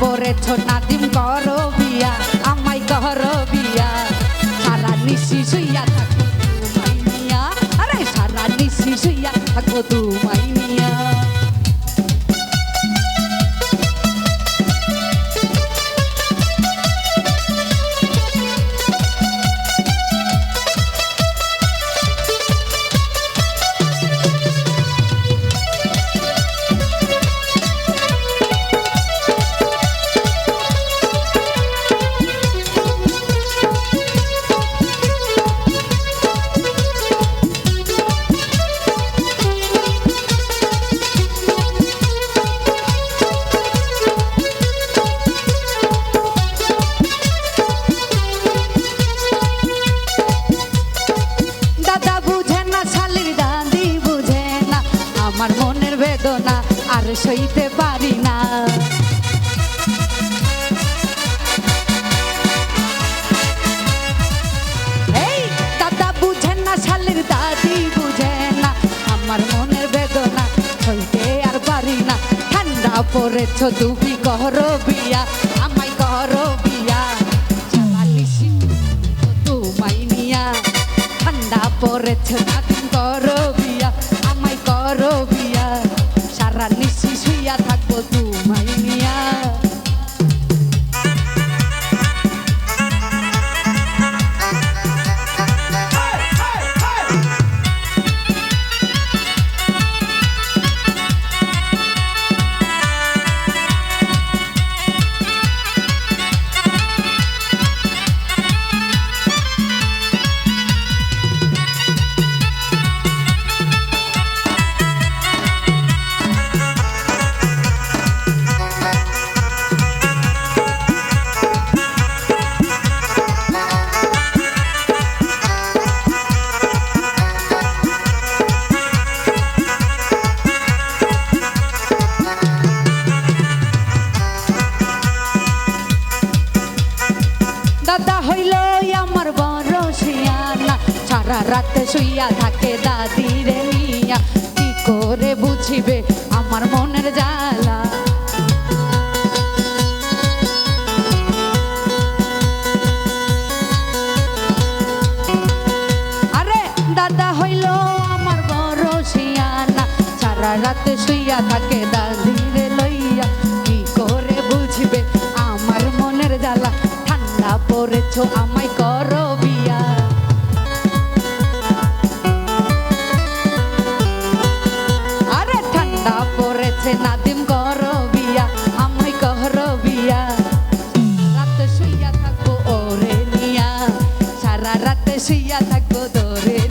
পড়েছ নাদিম করো বিয়া আমায় করো বিয়া সারা নিশি শুইয়া থাকো শুইয়া থাকো তুমাই মিয়া বেদনা, আর সইতে পারি না। এই দাদা বুঝে না, শালির দাদি বুঝে না, আমার মনের বেদনা সইতে আর পারি না। ঠান্ডা পড়েছ তুমি, করো বিয়া, আমায় করো বিয়া। তোমায় নিয়া, ঠান্ডা পড়েছে শুইয়া থাকব তোমায় রাত শুইয়া থাকে দাদি রে নিয়া কি করে বুঝিবে আমার মনের জ্বালা? আরে দাদা হইল আমার বড় সারা রাত শুইয়া থাকে দাদি রে লইয়া। কি করে বুঝবে আমার মনের জ্বালা? ঠান্ডা পড়েছো আমায় পড়েছে নাদিম করো বিয়া, আমায় করো বিয়া। রাতে শুইয়া থাকব ওরে নিয়া সারা রাতে শুইয়া থাকব দরে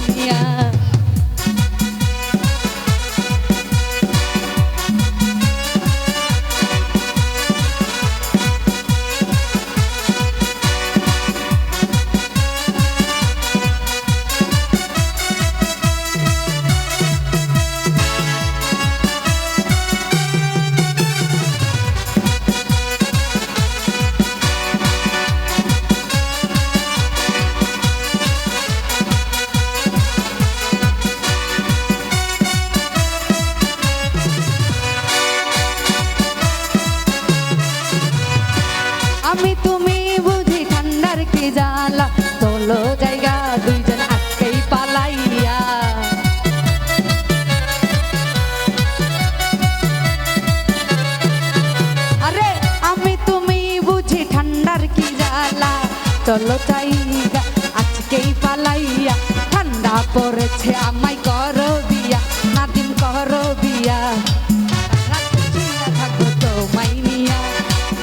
চলো জায়গা আজকেই পালাইয়া, ঠান্ডা পড়েছে আমায় কর বিয়া নাদিম কর বিয়া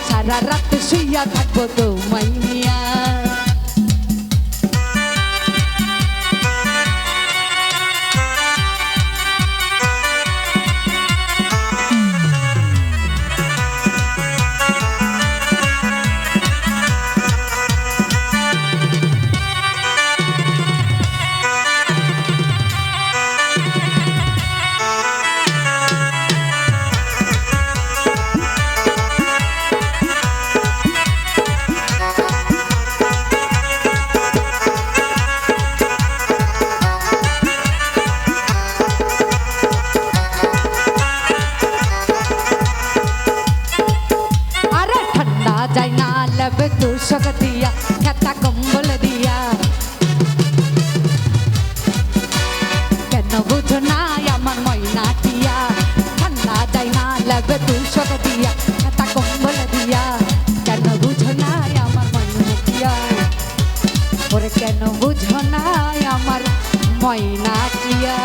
সারা রাত শুইয়া থাকব তো মাইনিয়া তুষক দিয়া খেতা কম্বল দিয়া কেন বুঝো না আমার ময়না টিয়া? ঠান্ডা যায় না লবে তুষক দিয়া খেতা কম্বল দিয়া কেন বুঝো না আমার ময়না টিয়া? ওরে কেন বুঝো না আমার ময়না টিয়া?